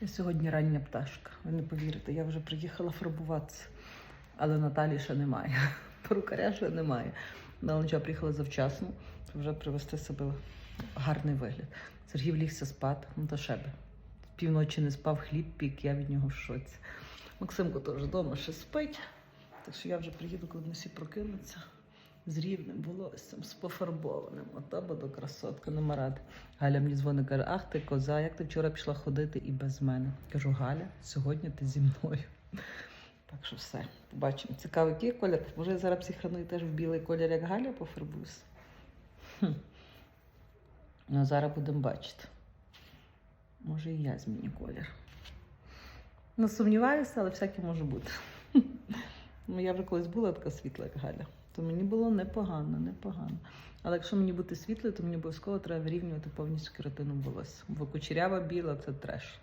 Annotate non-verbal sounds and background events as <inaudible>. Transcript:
Я сьогодні рання пташка. Ви не повірите, я вже приїхала фарбуватися, але Наталі ще немає. <laughs> Перукаря ще немає. Але приїхала завчасно, вже привести себе гарний вигляд. Сергій влігся спати, ну то ще би. Півночі не спав, хліб пік, я від нього в шоці. Максимко теж вдома ще спить. Так що я вже приїду, коли вони всі прокинуться з рівним волоссям, з пофарбованим. Ото буду красотка, нема ради. Галя мені дзвонить, каже, ах ти коза, як ти вчора пішла ходити і без мене. Кажу, Галя, сьогодні ти зі мною. Так що все, побачимо. Цікавий який колір. Може, я зараз психаную теж в білий колір, як Галя пофарбуюсь. Хм. Ну, зараз будемо бачити. Може, і я зміню колір. Не сумніваюся, але всяке може бути. <laughs> Ну, я вже колись була така світла, як Галя. То мені було непогано, непогано. Але якщо мені бути світлою, то мені обов'язково треба вирівнювати повністю кератину волосся. Бо кучерява біла це треш.